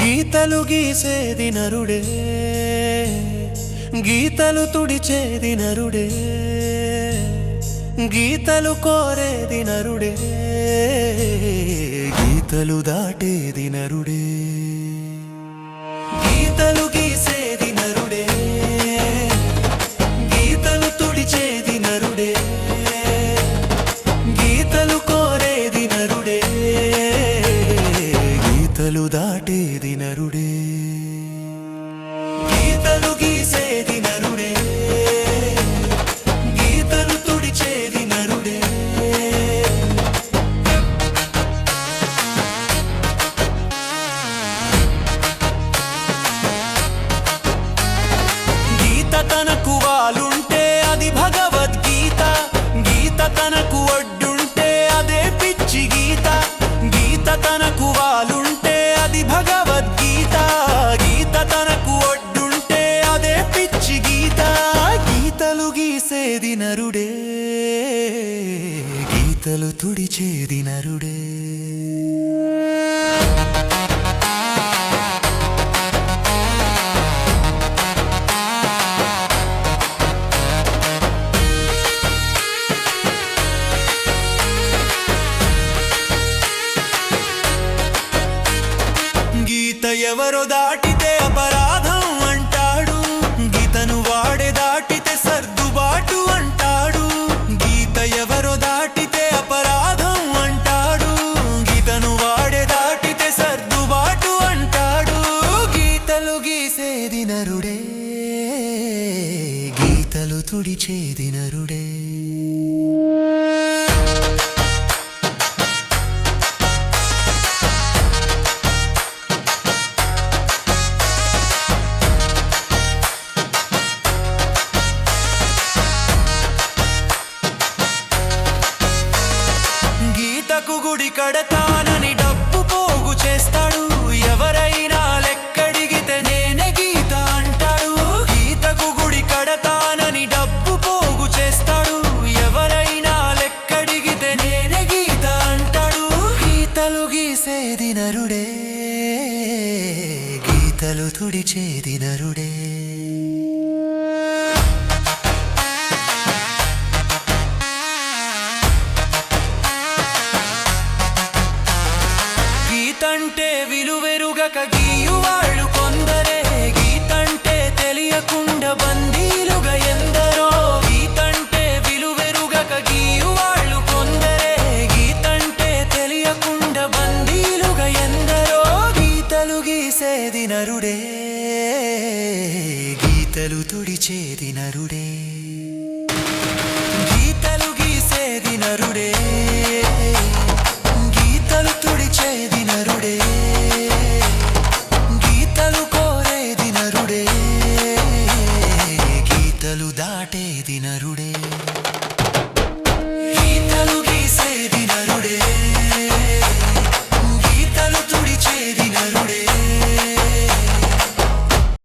గీతలు గీసేది నరుడే గీతలు తుడిచేది నరుడే గీతలు కోరేది నరుడే గీతలు దాటేది నరుడే. తనకు ఒడ్డుంటే అదే పిచ్చి గీత. గీత తనకు వాలుంటే అది భగవద్గీత. గీత తనకు ఒడ్డుంటే అదే పిచ్చి గీత. గీతలు గీసేది నరుడే. గీతలు తుడిచేది నరుడే. గీత ఎవరో దాటితే అపరాధం అంటాడు. గీతను వాడే దాటితే సర్దుబాటు అంటాడు. గీత ఎవరో దాటితే అపరాధం అంటాడు. గీతను వాడే దాటితే సర్దుబాటు అంటాడు. గీతలు గీసేది నరుడే గీతలు తుడిచేది నరుడే గీతకు గుడి కడతానని డబ్బు పోగు చేస్తాడు. ఎవరైనా లెక్కడిగితే నేనే గీత అంటాడు. గీతకు గుడి కడతానని డబ్బు పోగు చేస్తాడు. ఎవరైనా లెక్కడిగితే నేనే గీత అంటాడు. గీతలు గీసేది నరుడే గీతలు తుడిచేది నరుడే గీతంటే విలువెరుగక గీయువాళ్ళు కొందరే. గీతంటే తెలియకుండా బందీలుగా ఎందరో. గీతంటే విలువెరుగక గీయువాళ్ళు కొందరే. గీతంటే తెలియకుండా బందీలుగా ఎందరో. గీతలు గీసేది నరుడే. గీతలు తుడిచేది నరుడే. గీతలు గీసేది నరుడే. కోరేది